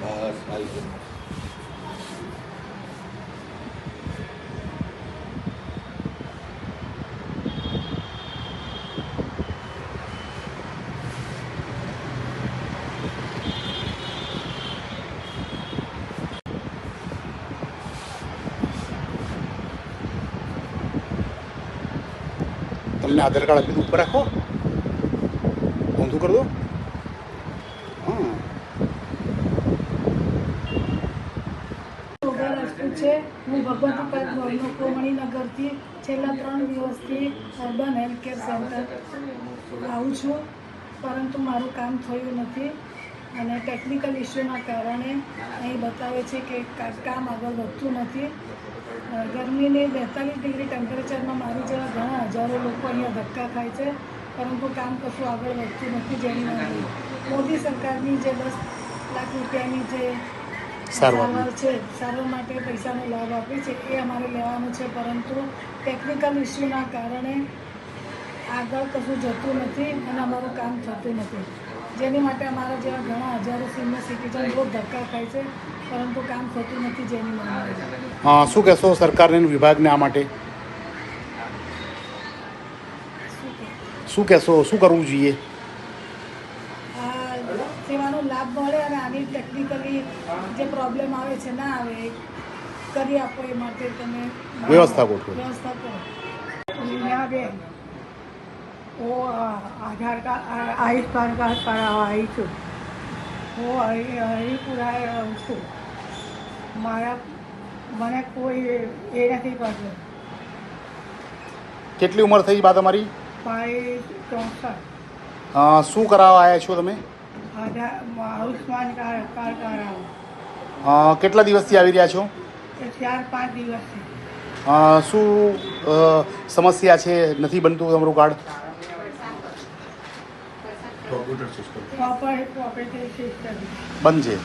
Mas, aí, તમને આધાર card આપીને ઉપર રાખો. ઊંધું કરી દો. છે. હું ભગવતી પાર્ક રોડનો કોમણીનગરથી છેલ્લા ત્રણ દિવસથી અર્બન હેલ્થ કેર સેન્ટર આવું છું. પરંતુ મારું કામ થયું નથી. અને ટેકનિકલ ઇસ્યુના કારણે અહીં બતાવે છે કે કામ આગળ વધતું નથી. ગરમીને બેતાલીસ ડિગ્રી ટેમ્પરેચરમાં મારી જેવા ઘણા હજારો લોકો અહીંયા ધક્કા ખાય છે પરંતુ કામ કશું આગળ વધતું નથી જેની નોંધ મોદી સરકારની જે દસ લાખ રૂપિયાની જે સારવાર. સારવાર છે સારવાર માટે પૈસાનો લાભ આપે છે એ અમારે લેવાનો છે પરંતુ ટેકનિકલ ઇસ્યુના કારણે આગળ કશું જતું નથી અને અમારું કામ થતું નથી. જેની માટે અમારા જેવા ઘણા હજારો સિનિયર સિટીઝન બહુ ધક્કા ખાય છે પરંતુ કામ થતું નથી જેની માટે શું કહેશો સરકારને વિભાગને આ માટે? શું કહે? શું કહેશો? શું કરવું જોઈએ? આ સેવાનો લાભ મળે અને આની ટેકનિકલી જે પ્રોબ્લેમ આવે છે ના આવે કરી આપો એ માટે તમે વ્યવસ્થા ગોઠવો. વ્યવસ્થા કરો. હું આધાર કાર્ડ આ- પાન કાર્ડ કરાવવા આવી છું. હું હરી હરિપુરાએ રહું છું. મારા મને કોઈ એ નથી કરતું કેટલી ઉંમર થઈ બા તમારી? મારી ચોસઠ. શું કરાવવા આવ્યા છો તમે? આધાર આયુષ્માન કાર્ડ કાર્ડ કરાવો કેટલા દિવસથી આવી રહ્યા છો? ચાર પાંચ દિવસથી. શું સમસ્યા છે? નથી બનતું તમારું કાર્ડ? પ્રોપર્ટી પ્રોપર્ટી સિસ્ટમ બંધ છે.